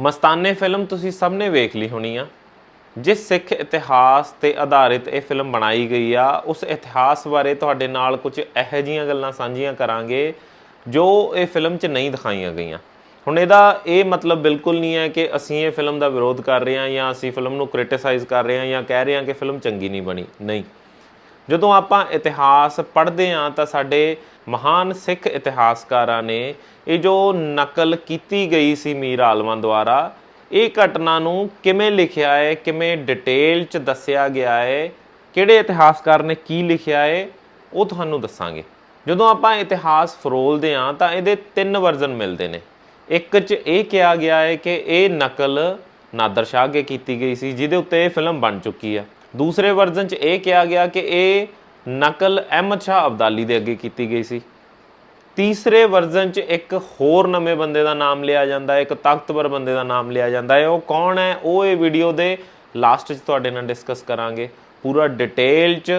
ਮਸਤਾਨੇ film ਤੁਸੀਂ ਸਭ ਨੇ ਵੇਖ ਲਈ ਹੋਣੀ ਆ। ਜਿਸ ਸਿੱਖ ਇਤਿਹਾਸ ਤੇ ਆਧਾਰਿਤ ਇਹ ਫਿਲਮ ਬਣਾਈ ਗਈ ਆ, ਉਸ ਇਤਿਹਾਸ ਬਾਰੇ ਤੁਹਾਡੇ ਨਾਲ ਕੁਝ ਇਹੋ ਜਿਹੀਆਂ ਗੱਲਾਂ ਸਾਂਝੀਆਂ ਕਰਾਂਗੇ, ਜੋ ਇਹ ਫਿਲਮ 'ਚ ਨਹੀਂ ਦਿਖਾਈਆਂ ਗਈਆਂ। ਹੁਣ ਇਹਦਾ ਇਹ ਮਤਲਬ ਬਿਲਕੁਲ ਨਹੀਂ ਹੈ ਕਿ ਅਸੀਂ ਇਹ ਫਿਲਮ ਦਾ ਵਿਰੋਧ ਕਰ ਰਹੇ ਹਾਂ ਜਾਂ ਅਸੀਂ ਫਿਲਮ ਨੂੰ ਕ੍ਰਿਟਿਸਾਈਜ਼ ਕਰ ਰਹੇ ਹਾਂ ਜਾਂ ਕਹਿ ਰਹੇ ਹਾਂ ਕਿ ਫਿਲਮ ਚੰਗੀ ਨਹੀਂ ਬਣੀ। ਨਹੀਂ। ਜਦੋਂ ਆਪਾਂ ਇਤਿਹਾਸ ਪੜ੍ਹਦੇ ਹਾਂ ਤਾਂ ਸਾਡੇ ਮਹਾਨ ਸਿੱਖ ਇਤਿਹਾਸਕਾਰਾਂ ਨੇ ਇਹ ਜੋ ਨਕਲ ਕੀਤੀ ਗਈ ਸੀ ਮੀਰ ਆਲਮਾਂ ਦੁਆਰਾ, ਇਹ ਘਟਨਾ ਨੂੰ ਕਿਵੇਂ ਲਿਖਿਆ ਹੈ, ਕਿਵੇਂ ਡਿਟੇਲ ਚ ਦੱਸਿਆ ਗਿਆ ਹੈ, ਕਿਹੜੇ ਇਤਿਹਾਸਕਾਰ ਨੇ ਕੀ ਲਿਖਿਆ ਹੈ, ਉਹ ਤੁਹਾਨੂੰ ਦੱਸਾਂਗੇ। ਜਦੋਂ ਆਪਾਂ ਇਤਿਹਾਸ ਫਰੋਲਦੇ ਹਾਂ ਤਾਂ ਇਹਦੇ ਤਿੰਨ ਵਰਜ਼ਨ ਮਿਲਦੇ ਨੇ। ਇੱਕ ਚ ਇਹ ਕਿਹਾ ਗਿਆ ਹੈ ਕਿ ਇਹ ਨਕਲ ਨਾਦਰ ਸ਼ਾਹ ਅੱਗੇ ਕੀਤੀ ਗਈ ਸੀ, ਜਿਹਦੇ ਉੱਤੇ ਇਹ ਫਿਲਮ ਬਣ ਚੁੱਕੀ ਆ ਦੂਸਰੇ ਵਰਜ਼ਨ ਚ ਇਹ ਕਿਹਾ ਗਿਆ ਕਿ ਇਹ ਨਕਲ ਅਹਿਮਦ ਸ਼ਾਹ ਅਬਦਾਲੀ ਦੇ ਅੱਗੇ ਕੀਤੀ ਗਈ ਸੀ। ਤੀਸਰੇ ਵਰਜ਼ਨ ਚ ਇੱਕ ਹੋਰ ਨਵੇਂ ਬੰਦੇ ਦਾ ਨਾਮ ਲਿਆ ਜਾਂਦਾ ਹੈ, ਇੱਕ ਤਾਕਤਵਰ ਬੰਦੇ ਦਾ ਨਾਮ ਲਿਆ ਜਾਂਦਾ ਹੈ। ਉਹ ਕੌਣ ਹੈ? ਉਹ ਇਹ ਵੀਡੀਓ ਦੇ ਲਾਸਟ 'ਚ ਤੁਹਾਡੇ ਨਾਲ ਡਿਸਕਸ ਕਰਾਂਗੇ। ਪੂਰਾ ਡਿਟੇਲ 'ਚ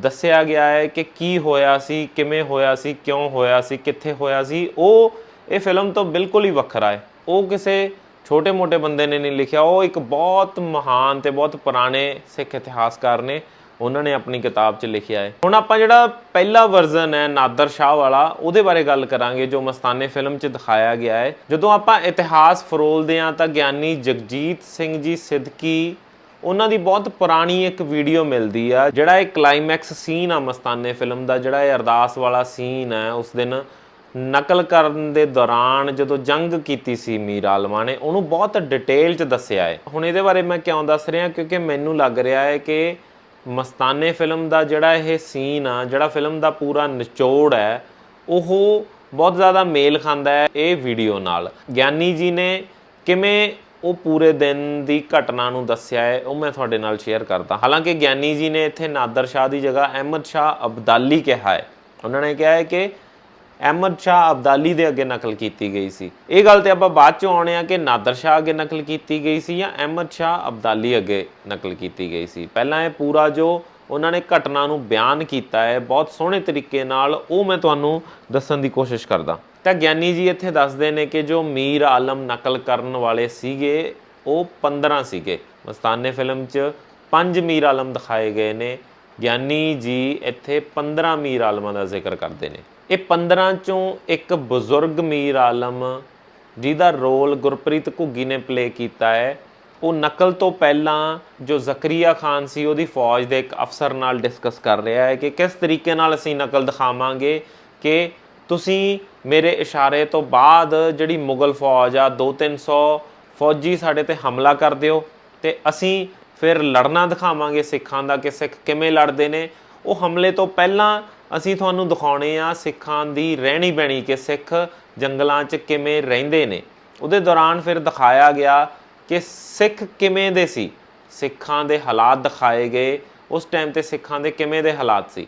ਦੱਸਿਆ ਗਿਆ ਹੈ ਕਿ ਕੀ ਹੋਇਆ ਸੀ, ਕਿਵੇਂ ਹੋਇਆ ਸੀ, ਕਿਉਂ ਹੋਇਆ ਸੀ, ਕਿੱਥੇ ਹੋਇਆ ਸੀ। ਉਹ ਇਹ ਫਿਲਮ ਤੋਂ ਬਿਲਕੁਲ ਹੀ ਵੱਖਰਾ ਹੈ। ਉਹ ਕਿਸੇ ਛੋਟੇ-ਮੋਟੇ ਬੰਦੇ ਨੇ ਨਹੀਂ ਲਿਖਿਆ, ਉਹ ਇੱਕ ਬਹੁਤ ਮਹਾਨ ਤੇ ਬਹੁਤ ਪੁਰਾਣੇ ਸਿੱਖ ਇਤਿਹਾਸਕਾਰ ਨੇ, ਉਹਨਾਂ ਨੇ ਆਪਣੀ ਕਿਤਾਬ 'ਚ ਲਿਖਿਆ ਹੈ। ਹੁਣ ਆਪਾਂ ਜਿਹੜਾ ਪਹਿਲਾ ਵਰਜ਼ਨ ਹੈ ਨਾਦਰ ਸ਼ਾਹ ਵਾਲਾ, ਉਹਦੇ ਬਾਰੇ ਗੱਲ ਕਰਾਂਗੇ, ਜੋ ਮਸਤਾਨੇ ਫਿਲਮ 'ਚ ਦਿਖਾਇਆ ਗਿਆ ਹੈ। ਜਦੋਂ ਆਪਾਂ ਇਤਿਹਾਸ ਫਰੋਲਦੇ ਹਾਂ ਤਾਂ ਗਿਆਨੀ ਜਗਜੀਤ ਸਿੰਘ ਜੀ ਸਿੱਧਕੀ, ਉਹਨਾਂ ਦੀ ਬਹੁਤ ਪੁਰਾਣੀ ਇੱਕ ਵੀਡੀਓ ਮਿਲਦੀ ਆ, ਜਿਹੜਾ ਇਹ ਕਲਾਈਮੈਕਸ ਸੀਨ ਆ ਮਸਤਾਨੇ ਫਿਲਮ ਦਾ, ਜਿਹੜਾ ਇਹ ਅਰਦਾਸ ਵਾਲਾ ਸੀਨ ਹੈ ਉਸ ਦਿਨ। ਨਕਲ ਕਰਨ ਦੇ ਦੌਰਾਨ ਜਦੋਂ ਜੰਗ ਕੀਤੀ ਸੀ ਮੀਰ ਆਲਮਾ ਨੇ, ਉਹਨੂੰ ਬਹੁਤ ਡਿਟੇਲ 'ਚ ਦੱਸਿਆ ਹੈ। ਹੁਣ ਇਹਦੇ ਬਾਰੇ ਮੈਂ ਕਿਉਂ ਦੱਸ ਰਿਹਾ? ਕਿਉਂਕਿ ਮੈਨੂੰ ਲੱਗ ਰਿਹਾ ਹੈ ਕਿ ਮਸਤਾਨੇ ਫਿਲਮ ਦਾ ਜਿਹੜਾ ਇਹ ਸੀਨ ਆ, ਜਿਹੜਾ ਫਿਲਮ ਦਾ ਪੂਰਾ ਨਿਚੋੜ ਹੈ, ਉਹ ਬਹੁਤ ਜ਼ਿਆਦਾ ਮੇਲ ਖਾਂਦਾ ਹੈ ਇਹ ਵੀਡੀਓ ਨਾਲ। ਗਿਆਨੀ ਜੀ ਨੇ ਕਿਵੇਂ ਉਹ ਪੂਰੇ ਦਿਨ ਦੀ ਘਟਨਾ ਨੂੰ ਦੱਸਿਆ ਹੈ, ਉਹ ਮੈਂ ਤੁਹਾਡੇ ਨਾਲ ਸ਼ੇਅਰ ਕਰਦਾ ਹਾਲਾਂਕਿ ਗਿਆਨੀ ਜੀ ਨੇ ਇੱਥੇ ਨਾਦਰ ਸ਼ਾਹ ਦੀ ਜਗ੍ਹਾ ਅਹਿਮਦ ਸ਼ਾਹ ਅਬਦਾਲੀ ਕਿਹਾ ਹੈ। ਉਹਨਾਂ ਨੇ ਕਿਹਾ ਹੈ ਕਿ ਅਹਿਮਦ ਸ਼ਾਹ ਅਬਦਾਲੀ ਦੇ ਅੱਗੇ ਨਕਲ ਕੀਤੀ ਗਈ ਸੀ। ਇਹ ਗੱਲ ਤੇ ਆਪਾਂ ਬਾਅਦ 'ਚੋਂ ਆਉਣੇ ਆ ਕਿ ਨਾਦਰ ਸ਼ਾਹ ਅੱਗੇ ਨਕਲ ਕੀਤੀ ਗਈ ਸੀ ਜਾਂ ਅਹਿਮਦ ਸ਼ਾਹ ਅਬਦਾਲੀ ਅੱਗੇ ਨਕਲ ਕੀਤੀ ਗਈ ਸੀ। ਪਹਿਲਾਂ ਇਹ ਪੂਰਾ ਜੋ ਉਹਨਾਂ ਨੇ ਘਟਨਾ ਨੂੰ ਬਿਆਨ ਕੀਤਾ ਹੈ, ਬਹੁਤ ਸੋਹਣੇ ਤਰੀਕੇ ਨਾਲ ਉਹ ਮੈਂ ਤੁਹਾਨੂੰ ਦੱਸਣ ਦੀ ਕੋਸ਼ਿਸ਼ ਕਰਦਾ। ਤਾਂ ਗਿਆਨੀ ਜੀ ਇੱਥੇ ਦੱਸਦੇ ਨੇ ਕਿ ਜੋ ਮੀਰ ਆਲਮ ਨਕਲ ਕਰਨ ਵਾਲੇ ਸੀਗੇ, ਉਹ 15 ਸੀਗੇ। ਮਸਤਾਨੇ ਫਿਲਮ 'ਚ ਪੰਜ ਮੀਰ ਆਲਮ ਦਿਖਾਏ ਗਏ ਨੇ। ਗਿਆਨੀ ਜੀ ਇੱਥੇ 15 ਮੀਰ ਆਲਮਾਂ ਦਾ ਜ਼ਿਕਰ ਕਰਦੇ ਨੇ। ਇਹ 15 ਚੋਂ ਇੱਕ ਬਜ਼ੁਰਗ ਮੀਰ ਆਲਮ ਜਿਹਦਾ ਰੋਲ ਗੁਰਪ੍ਰੀਤ ਘੁੱਗੀ ਨੇ ਪਲੇ ਕੀਤਾ ਹੈ। ਉਹ ਨਕਲ ਤੋਂ ਪਹਿਲਾਂ ਜੋ ਜ਼ਕਰੀਆ ਖਾਨ ਸੀ, ਉਹਦੀ ਫੌਜ ਦੇ ਇੱਕ ਅਫਸਰ ਨਾਲ ਡਿਸਕਸ ਕਰ ਰਿਹਾ ਹੈ ਕਿ ਕਿਸ ਤਰੀਕੇ ਨਾਲ ਅਸੀਂ ਨਕਲ ਦਿਖਾਵਾਂਗੇ ਕਿ ਤੁਸੀਂ ਮੇਰੇ ਇਸ਼ਾਰੇ ਤੋਂ ਬਾਅਦ ਜਿਹੜੀ ਮੁਗਲ ਫੌਜ ਆ 2-300 ਫੌਜੀ ਸਾਡੇ ਤੇ ਹਮਲਾ ਕਰ ਦਿਓ ਤੇ ਅਸੀਂ ਫਿਰ ਲੜਨਾ ਦਿਖਾਵਾਂਗੇ ਸਿੱਖਾਂ ਦਾ ਕਿ ਸਿੱਖ ਕਿਵੇਂ ਲੜਦੇ ਨੇ। ਉਹ ਹਮਲੇ ਤੋਂ ਪਹਿਲਾਂ ਅਸੀਂ ਤੁਹਾਨੂੰ ਦਿਖਾਉਣੇ ਆ ਸਿੱਖਾਂ ਦੀ ਰਹਿਣੀ ਬਹਿਣੀ ਕਿ ਸਿੱਖ ਜੰਗਲਾਂ 'ਚ ਕਿਵੇਂ ਰਹਿੰਦੇ ਨੇ। ਉਹਦੇ ਦੌਰਾਨ ਫਿਰ ਦਿਖਾਇਆ ਗਿਆ ਕਿ ਸਿੱਖ ਕਿਵੇਂ ਦੇ ਸੀ। ਸਿੱਖਾਂ ਦੇ ਹਾਲਾਤ ਦਿਖਾਏ ਗਏ। ਉਸ ਟਾਈਮ ਤੇ ਸਿੱਖਾਂ ਦੇ ਕਿਵੇਂ ਦੇ ਹਾਲਾਤ ਸੀ।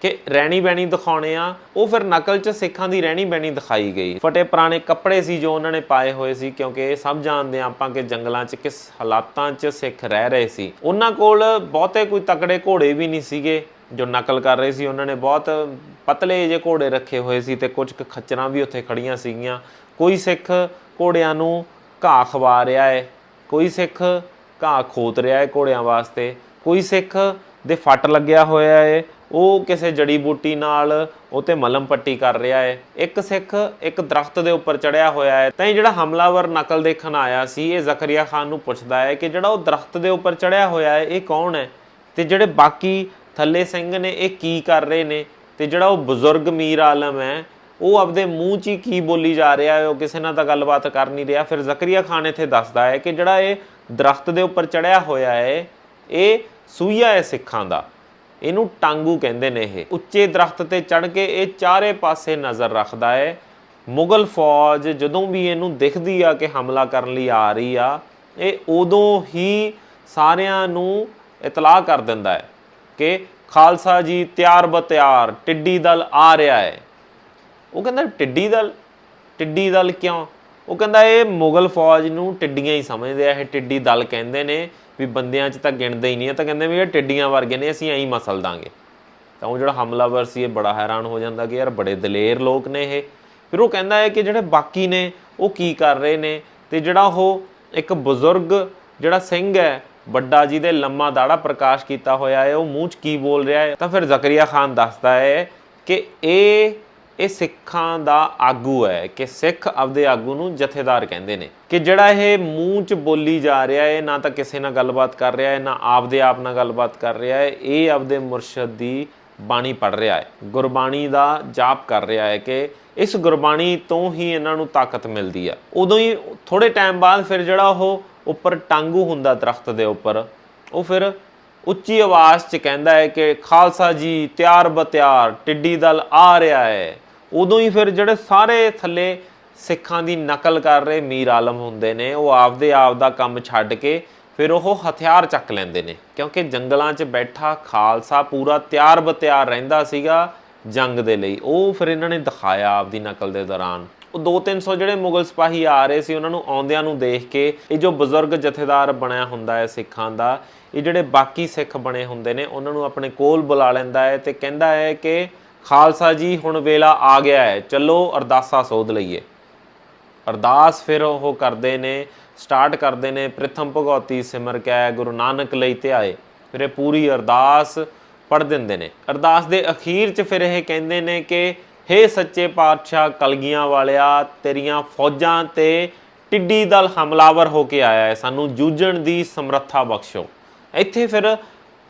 ਕਿ ਰਹਿਣੀ ਬਹਿਣੀ ਦਿਖਾਉਣੇ ਆ, ਉਹ ਫਿਰ ਨਕਲ 'ਚ ਸਿੱਖਾਂ ਦੀ ਰਹਿਣੀ ਬਹਿਣੀ ਦਿਖਾਈ ਗਈ। ਫਟੇ ਪੁਰਾਣੇ ਕੱਪੜੇ ਸੀ ਜੋ ਉਹਨਾਂ ਨੇ ਪਾਏ ਹੋਏ ਸੀ, ਕਿਉਂਕਿ ਇਹ ਸਭ ਜਾਣਦੇ ਆ ਆਪਾਂ ਕਿ ਜੰਗਲਾਂ 'ਚ ਕਿਸ ਹਾਲਾਤਾਂ 'ਚ ਸਿੱਖ ਰਹਿ ਰਹੇ ਸੀ। ਉਹਨਾਂ ਕੋਲ ਬਹੁਤੇ ਕੋਈ ਤਕੜੇ ਘੋੜੇ ਵੀ ਨਹੀਂ ਸੀਗੇ। ਜੋ ਨਕਲ ਕਰ ਰਹੇ ਸੀ, ਉਹਨਾਂ ਨੇ ਬਹੁਤ ਪਤਲੇ ਜਿਹੇ ਘੋੜੇ ਰੱਖੇ ਹੋਏ ਸੀ ਤੇ ਕੁਝ ਕੁ ਖੱਚਰਾਂ ਵੀ ਉੱਥੇ ਖੜੀਆਂ ਸੀਗੀਆਂ। ਕੋਈ ਸਿੱਖ ਘੋੜਿਆਂ ਨੂੰ ਘਾਹ ਖਵਾ ਰਿਹਾ ਹੈ ਕੋਈ ਸਿੱਖ ਘਾਹ ਖੋਤ ਰਿਹਾ ਹੈ ਘੋੜਿਆਂ ਵਾਸਤੇ, ਕੋਈ ਸਿੱਖ ਦੇ ਫੱਟ ਲੱਗਿਆ ਹੋਇਆ ਹੈ ਉਹ ਕਿਸੇ ਜੜੀ ਬੂਟੀ ਨਾਲ ਉਹ ਤੇ ਮਲਮ ਪੱਟੀ ਕਰ ਰਿਹਾ ਹੈ ਇੱਕ ਸਿੱਖ ਇੱਕ ਦਰਖਤ ਦੇ ਉੱਪਰ ਚੜਿਆ ਹੋਇਆ ਹੈ ਤਾਂ ਇਹ ਜਿਹੜਾ ਹਮਲਾਵਰ ਨਕਲ ਦੇਖਣ ਆਇਆ ਸੀ, ਇਹ ਜ਼ਕਰੀਆ ਖਾਨ ਨੂੰ ਪੁੱਛਦਾ ਹੈ ਕਿ ਜਿਹੜਾ ਉਹ ਦਰਖਤ ਦੇ ਉੱਪਰ ਚੜਿਆ ਹੋਇਆ ਹੈ ਇਹ ਕੌਣ ਹੈ ਤੇ ਜਿਹੜੇ ਬਾਕੀ ਥੱਲੇ ਸਿੰਘ ਨੇ ਇਹ ਕੀ ਕਰ ਰਹੇ ਨੇ ਤੇ ਜਿਹੜਾ ਉਹ ਬਜ਼ੁਰਗ ਮੀਰ ਆਲਮ ਹੈ, ਉਹ ਆਪਦੇ ਮੂੰਹ 'ਚ ਹੀ ਕੀ ਬੋਲੀ ਜਾ ਰਿਹਾ ਹੈ, ਉਹ ਕਿਸੇ ਨਾਲ ਤਾਂ ਗੱਲਬਾਤ ਕਰ ਨਹੀਂ ਰਿਹਾ। ਫਿਰ ਜ਼ਕਰੀਆ ਖਾਨ ਇੱਥੇ ਦੱਸਦਾ ਹੈ ਕਿ ਜਿਹੜਾ ਇਹ ਦਰਖਤ ਦੇ ਉੱਪਰ ਚੜਿਆ ਹੋਇਆ ਹੈ, ਇਹ ਸੂਈਆ ਹੈ ਸਿੱਖਾਂ ਦਾ। ਇਹਨੂੰ ਟਾਂਗੂ ਕਹਿੰਦੇ ਨੇ ਇਹ। ਉੱਚੇ ਦਰਖਤ ਤੇ ਚੜ ਕੇ ਇਹ ਚਾਰੇ ਪਾਸੇ ਨਜ਼ਰ ਰੱਖਦਾ ਹੈ। ਮੁਗਲ ਫੌਜ ਜਦੋਂ ਵੀ ਇਹਨੂੰ ਦਿਖਦੀ ਆ ਕਿ ਹਮਲਾ ਕਰਨ ਲਈ ਆ ਰਹੀ ਆ, ਇਹ ਉਦੋਂ ਹੀ ਸਾਰਿਆਂ ਨੂੰ ਇਤਲਾਹ ਕਰ ਦਿੰਦਾ ਹੈ। ਕਿ ਖਾਲਸਾ ਜੀ ਤਿਆਰ ਬਤਿਆਰ, ਟਿੱਡੀ ਦਲ ਆ ਰਿਹਾ ਹੈ। ਉਹ ਕਹਿੰਦਾ ਟਿੱਡੀ ਦਲ? ਟਿੱਡੀ ਦਲ ਕਿਉਂ? ਉਹ ਕਹਿੰਦਾ ਇਹ ਮੁਗਲ ਫੌਜ ਨੂੰ ਟਿੱਡੀਆਂ ਹੀ ਸਮਝਦੇ ਆ, ਇਹ ਟਿੱਡੀ ਦਲ ਕਹਿੰਦੇ ਨੇ ਵੀ ਬੰਦਿਆਂ 'ਚ ਤਾਂ ਗਿਣਦੇ ਹੀ ਨਹੀਂ ਆ, ਤਾਂ ਕਹਿੰਦੇ ਵੀ ਇਹ ਟਿੱਡੀਆਂ ਵਰਗੇ ਨੇ, ਅਸੀਂ ਐਂ ਮਸਲ ਦਾਂਗੇ। ਤਾਂ ਉਹ ਜਿਹੜਾ ਹਮਲਾਵਰ ਸੀ, ਇਹ ਬੜਾ ਹੈਰਾਨ ਹੋ ਜਾਂਦਾ ਕਿ ਯਾਰ ਬੜੇ ਦਲੇਰ ਲੋਕ ਨੇ ਇਹ। ਫਿਰ ਉਹ ਕਹਿੰਦਾ ਹੈ ਕਿ ਜਿਹੜੇ ਬਾਕੀ ਨੇ, ਉਹ ਕੀ ਕਰ ਰਹੇ ਨੇ? ਤੇ ਜਿਹੜਾ ਉਹ ਇੱਕ ਬਜ਼ੁਰਗ ਜਿਹੜਾ ਸਿੰਘ ਹੈ ਵੱਡਾ ਜੀ ਦੇ ਲੰਮਾ ਦਾੜਾ ਪ੍ਰਕਾਸ਼ ਕੀਤਾ ਹੋਇਆ ਹੈ, ਉਹ ਮੂੰਹ 'ਚ ਕੀ ਬੋਲ ਰਿਹਾ ਹੈ? ਤਾਂ ਫਿਰ ਜ਼ਕਰੀਆ ਖਾਨ ਦੱਸਦਾ ਹੈ ਕਿ ਇਹ ਇਹ ਸਿੱਖਾਂ ਦਾ ਆਗੂ ਹੈ, ਕਿ ਸਿੱਖ ਆਪਦੇ ਆਗੂ ਨੂੰ ਜਥੇਦਾਰ ਕਹਿੰਦੇ ਨੇ ਕਿ ਜਿਹੜਾ ਇਹ ਮੂੰਹ 'ਚ ਬੋਲੀ ਜਾ ਰਿਹਾ ਹੈ, ਨਾ ਤਾਂ ਕਿਸੇ ਨਾਲ ਗੱਲਬਾਤ ਕਰ ਰਿਹਾ ਹੈ, ਨਾ ਆਪਦੇ ਆਪ ਨਾਲ ਗੱਲਬਾਤ ਕਰ ਰਿਹਾ ਹੈ, ਇਹ ਆਪਦੇ ਮੁਰਸ਼ਦ ਦੀ ਬਾਣੀ ਪੜ ਰਿਹਾ ਹੈ। ਗੁਰਬਾਣੀ ਦਾ ਜਾਪ ਕਰ ਰਿਹਾ ਹੈ ਕਿ ਇਸ ਗੁਰਬਾਣੀ ਤੋਂ ਹੀ ਇਹਨਾਂ ਨੂੰ ਤਾਕਤ ਮਿਲਦੀ ਆ ਉਦੋਂ ਹੀ ਥੋੜੇ ਟਾਈਮ ਬਾਅਦ ਫਿਰ ਜਿਹੜਾ ਉਹ ਉੱਪਰ ਟਾਂਗੂ ਹੁੰਦਾ ਦਰਖਤ ਦੇ ਉੱਪਰ, ਉਹ ਫਿਰ ਉੱਚੀ ਆਵਾਜ਼ 'ਚ ਕਹਿੰਦਾ ਹੈ ਕਿ ਖਾਲਸਾ ਜੀ, ਤਿਆਰ ਬਤਿਆਰ, ਟਿੱਡੀ ਦਲ ਆ ਰਿਹਾ ਹੈ। ਉਦੋਂ ਹੀ ਫਿਰ ਜਿਹੜੇ ਸਾਰੇ ਥੱਲੇ ਸਿੱਖਾਂ ਦੀ ਨਕਲ ਕਰ ਰਹੇ ਮੀਰ ਆਲਮ ਹੁੰਦੇ ਨੇ, ਉਹ ਆਪਦੇ ਆਪ ਦਾ ਕੰਮ ਛੱਡ ਕੇ ਫਿਰ ਉਹ ਹਥਿਆਰ ਚੱਕ ਲੈਂਦੇ ਨੇ, ਕਿਉਂਕਿ ਜੰਗਲਾਂ 'ਚ ਬੈਠਾ ਖਾਲਸਾ ਪੂਰਾ ਤਿਆਰ ਬਤਿਆਰ ਰਹਿੰਦਾ ਸੀਗਾ ਜੰਗ ਦੇ ਲਈ। ਉਹ ਫਿਰ ਇਹਨਾਂ ਨੇ ਦਿਖਾਇਆ ਆਪਦੀ ਨਕਲ ਦੇ ਦੌਰਾਨ। ਉਹ 2-300 ਜਿਹੜੇ ਮੁਗਲ ਸਿਪਾਹੀ ਆ ਰਹੇ ਸੀ, ਉਹਨਾਂ ਨੂੰ ਆਉਂਦਿਆਂ ਨੂੰ ਦੇਖ ਕੇ ਇਹ ਜੋ ਬਜ਼ੁਰਗ ਜਥੇਦਾਰ ਬਣਿਆ ਹੁੰਦਾ ਹੈ ਸਿੱਖਾਂ ਦਾ, ਇਹ ਜਿਹੜੇ ਬਾਕੀ ਸਿੱਖ ਬਣੇ ਹੁੰਦੇ ਨੇ, ਉਹਨਾਂ ਨੂੰ ਆਪਣੇ ਕੋਲ ਬੁਲਾ ਲੈਂਦਾ ਹੈ ਤੇ ਕਹਿੰਦਾ ਹੈ ਕਿ ਖਾਲਸਾ ਜੀ, ਹੁਣ ਵੇਲਾ ਆ ਗਿਆ ਹੈ, ਚਲੋ ਅਰਦਾਸਾ ਸੋਧ ਲਈਏ। ਅਰਦਾਸ ਫਿਰ ਉਹ ਕਰਦੇ ਨੇ, ਸਟਾਰਟ ਕਰਦੇ ਨੇ, ਪ੍ਰਥਮ ਭਗਉਤੀ ਸਿਮਰ ਕੈ, ਗੁਰੂ ਨਾਨਕ ਲਈ ਧਿਆਏ ਫਿਰ ਇਹ ਪੂਰੀ ਅਰਦਾਸ ਪੜ ਦਿੰਦੇ ਨੇ। ਅਰਦਾਸ ਦੇ ਅਖੀਰ 'ਚ ਫਿਰ ਇਹ ਕਹਿੰਦੇ ਨੇ ਕਿ ਹੇ ਸੱਚੇ ਪਾਤਸ਼ਾਹ, ਕਲਗੀਆਂ ਵਾਲਿਆ, ਤੇਰੀਆਂ ਫੌਜਾਂ ਤੇ ਟਿੱਡੀ ਦਲ ਹਮਲਾਵਰ ਹੋ ਕੇ ਆਇਆ ਹੈ। ਸਾਨੂੰ ਜੂਝਣ ਦੀ ਸਮਰੱਥਾ ਬਖਸ਼ੋ। ਇੱਥੇ ਫਿਰ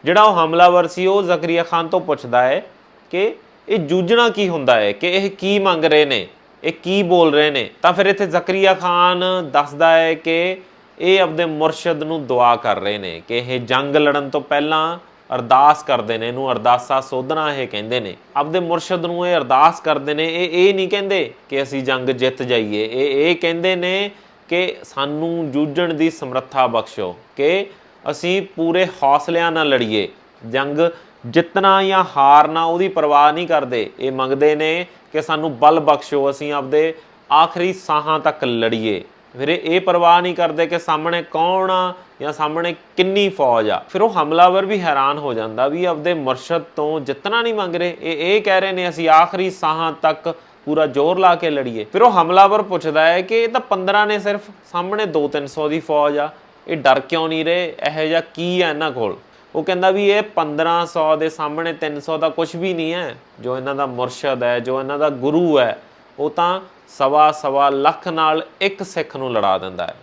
ਜਿਹੜਾ ਉਹ ਹਮਲਾਵਰ ਸੀ, ਉਹ ਜ਼ਕਰੀਆ ਖਾਨ ਤੋਂ ਪੁੱਛਦਾ ਹੈ ਕਿ ਇਹ ਜੂਝਣਾ ਕੀ ਹੁੰਦਾ ਹੈ? ਕਿ ਇਹ ਕੀ ਮੰਗ ਰਹੇ ਨੇ? ਇਹ ਕੀ ਬੋਲ ਰਹੇ ਨੇ? ਤਾਂ ਫਿਰ ਇੱਥੇ ਜ਼ਕਰੀਆ ਖਾਨ ਦੱਸਦਾ ਹੈ ਕਿ ਇਹ ਆਪਦੇ ਮੁਰਸ਼ਿਦ ਨੂੰ ਦੁਆ ਕਰ ਰਹੇ ਨੇ ਕਿ ਇਹ ਜੰਗ ਲੜਨ ਤੋਂ ਪਹਿਲਾਂ ਅਰਦਾਸ ਕਰਦੇ ਨੇ, ਇਹਨੂੰ ਅਰਦਾਸਾ ਸੋਧਣਾ ਇਹ ਕਹਿੰਦੇ ਨੇ। ਆਪਦੇ ਮੁਰਸ਼ਿਦ ਨੂੰ ਇਹ ਅਰਦਾਸ ਕਰਦੇ ਨੇ, ਇਹ ਇਹ ਨਹੀਂ ਕਹਿੰਦੇ ਕਿ ਅਸੀਂ ਜੰਗ ਜਿੱਤ ਜਾਈਏ। ਇਹ ਇਹ ਕਹਿੰਦੇ ਨੇ ਕਿ ਸਾਨੂੰ ਜੂਝਣ ਦੀ ਸਮਰੱਥਾ ਬਖਸ਼ੋ, ਕਿ ਅਸੀਂ ਪੂਰੇ ਹੌਸਲਿਆਂ ਨਾਲ ਲੜੀਏ। ਜੰਗ ਜਿੱਤਣਾ ਜਾਂ ਹਾਰਨਾ ਉਹਦੀ ਪਰਵਾਹ ਨਹੀਂ ਕਰਦੇ। ਇਹ ਮੰਗਦੇ ਨੇ ਕਿ ਸਾਨੂੰ ਬਲ ਬਖਸ਼ੋ, ਅਸੀਂ ਆਪਦੇ ਆਖਰੀ ਸਾਹਾਂ ਤੱਕ ਲੜੀਏ। ਫਿਰ ਇਹ ਪਰਵਾਹ ਨਹੀਂ ਕਰਦੇ ਕਿ ਸਾਹਮਣੇ ਕੌਣ ਆ ਜਾਂ ਸਾਹਮਣੇ ਕਿੰਨੀ ਫੌਜ ਆ। ਫਿਰ ਉਹ ਹਮਲਾਵਰ ਵੀ ਹੈਰਾਨ ਹੋ ਜਾਂਦਾ ਵੀ ਆਪਦੇ ਮੁਰਸ਼ਦ ਤੋਂ ਜਿੱਤਣਾ ਨਹੀਂ ਮੰਗ ਰਹੇ, ਇਹ ਇਹ ਕਹਿ ਰਹੇ ਨੇ, ਅਸੀਂ ਆਖਰੀ ਸਾਹਾਂ ਤੱਕ ਪੂਰਾ ਜ਼ੋਰ ਲਾ ਕੇ ਲੜੀਏ। ਫਿਰ ਉਹ ਹਮਲਾਵਰ ਪੁੱਛਦਾ ਹੈ ਕਿ ਇਹ ਤਾਂ 15 ਨੇ ਸਿਰਫ, ਸਾਹਮਣੇ 2-300 ਦੀ ਫੌਜ ਆ, ਇਹ ਡਰ ਕਿਉਂ ਨਹੀਂ ਰਹੇ, ਇਹੋ ਜਿਹਾ ਕੀ ਹੈ ਇਹਨਾਂ ਕੋਲ? ਉਹ ਕਹਿੰਦਾ ਵੀ ਇਹ 1500 ਦੇ ਸਾਹਮਣੇ 300 ਦਾ ਕੁਝ ਵੀ ਨਹੀਂ ਹੈ, ਜੋ ਇਹਨਾਂ ਦਾ ਮੁਰਸ਼ਦ ਹੈ, ਜੋ ਇਹਨਾਂ ਦਾ ਗੁਰੂ ਹੈ, ਉਹ ਤਾਂ ਸਵਾ ਸਵਾ ਲੱਖ ਨਾਲ ਇੱਕ ਸਿੱਖ ਨੂੰ ਲੜਾ ਦਿੰਦਾ ਹੈ।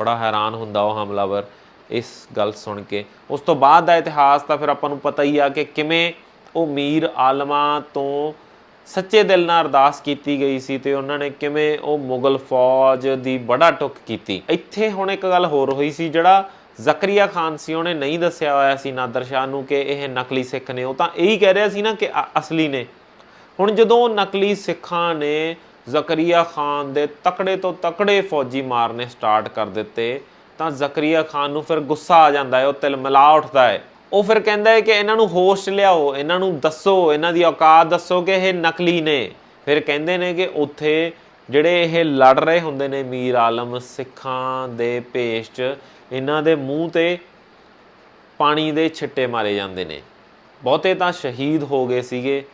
ਬੜਾ ਹੈਰਾਨ ਹੁੰਦਾ ਉਹ ਹਮਲਾਵਰ ਇਸ ਗੱਲ ਸੁਣ ਕੇ। ਉਸ ਤੋਂ ਬਾਅਦ ਦਾ ਇਤਿਹਾਸ ਤਾਂ ਫਿਰ ਆਪਾਂ ਨੂੰ ਪਤਾ ਹੀ ਆ ਕਿ ਕਿਵੇਂ ਉਹ ਮੀਰ ਆਲਮਾਂ ਤੋਂ ਸੱਚੇ ਦਿਲ ਨਾਲ ਅਰਦਾਸ ਕੀਤੀ ਗਈ ਸੀ ਤੇ ਉਹਨਾਂ ਨੇ ਕਿਵੇਂ ਉਹ ਮੁਗਲ ਫੌਜ ਦੀ ਬੜਾ ਟੁੱਕ ਕੀਤੀ। ਇੱਥੇ ਹੁਣ ਇੱਕ ਗੱਲ ਹੋਰ ਹੋਈ ਸੀ ਜਿਹੜਾ ਜ਼ਕਰੀਆ ਖਾਨ ਸੀ, ਉਹਨੇ ਨਹੀਂ ਦੱਸਿਆ ਹੋਇਆ ਸੀ ਨਾਦਰ ਸ਼ਾਹ ਨੂੰ ਕਿ ਇਹ ਨਕਲੀ ਸਿੱਖ ਨੇ। ਉਹ ਤਾਂ ਇਹੀ ਕਹਿ ਰਿਹਾ ਸੀ ਨਾ ਕਿ ਅਸਲੀ ਨੇ। ਹੁਣ ਜਦੋਂ ਨਕਲੀ ਸਿੱਖਾਂ ਨੇ ਜ਼ਕਰੀਆ ਖਾਨ ਦੇ ਤਕੜੇ ਤੋਂ ਤਕੜੇ ਫੌਜੀ ਮਾਰਨੇ ਸਟਾਰਟ ਕਰ ਦਿੱਤੇ, ਤਾਂ ਜ਼ਕਰੀਆ ਖਾਨ ਨੂੰ ਫਿਰ ਗੁੱਸਾ ਆ ਜਾਂਦਾ ਹੈ, ਉਹ ਤਿਲ ਮਿਲਾ ਉੱਠਦਾ ਹੈ। ਉਹ ਫਿਰ ਕਹਿੰਦਾ ਹੈ ਕਿ ਇਹਨਾਂ ਨੂੰ ਹੋਸ਼ ਲਿਆਓ, ਇਹਨਾਂ ਨੂੰ ਦੱਸੋ, ਇਹਨਾਂ ਦੀ ਔਕਾਤ ਦੱਸੋ ਕਿ ਇਹ ਨਕਲੀ ਨੇ। ਫਿਰ ਕਹਿੰਦੇ ਨੇ ਕਿ ਉੱਥੇ ਜਿਹੜੇ ਇਹ ਲੜ ਰਹੇ ਹੁੰਦੇ ਨੇ ਮੀਰ ਆਲਮ, ਸਿੱਖਾਂ ਦੇ ਭੇਸ਼ 'ਚ, ਇਹਨਾਂ ਦੇ ਮੂੰਹ ਤੇ ਪਾਣੀ ਦੇ ਛਿੱਟੇ ਮਾਰੇ ਜਾਂਦੇ ਨੇ। ਬਹੁਤੇ ਤਾਂ ਸ਼ਹੀਦ ਹੋ ਗਏ ਸੀਗੇ।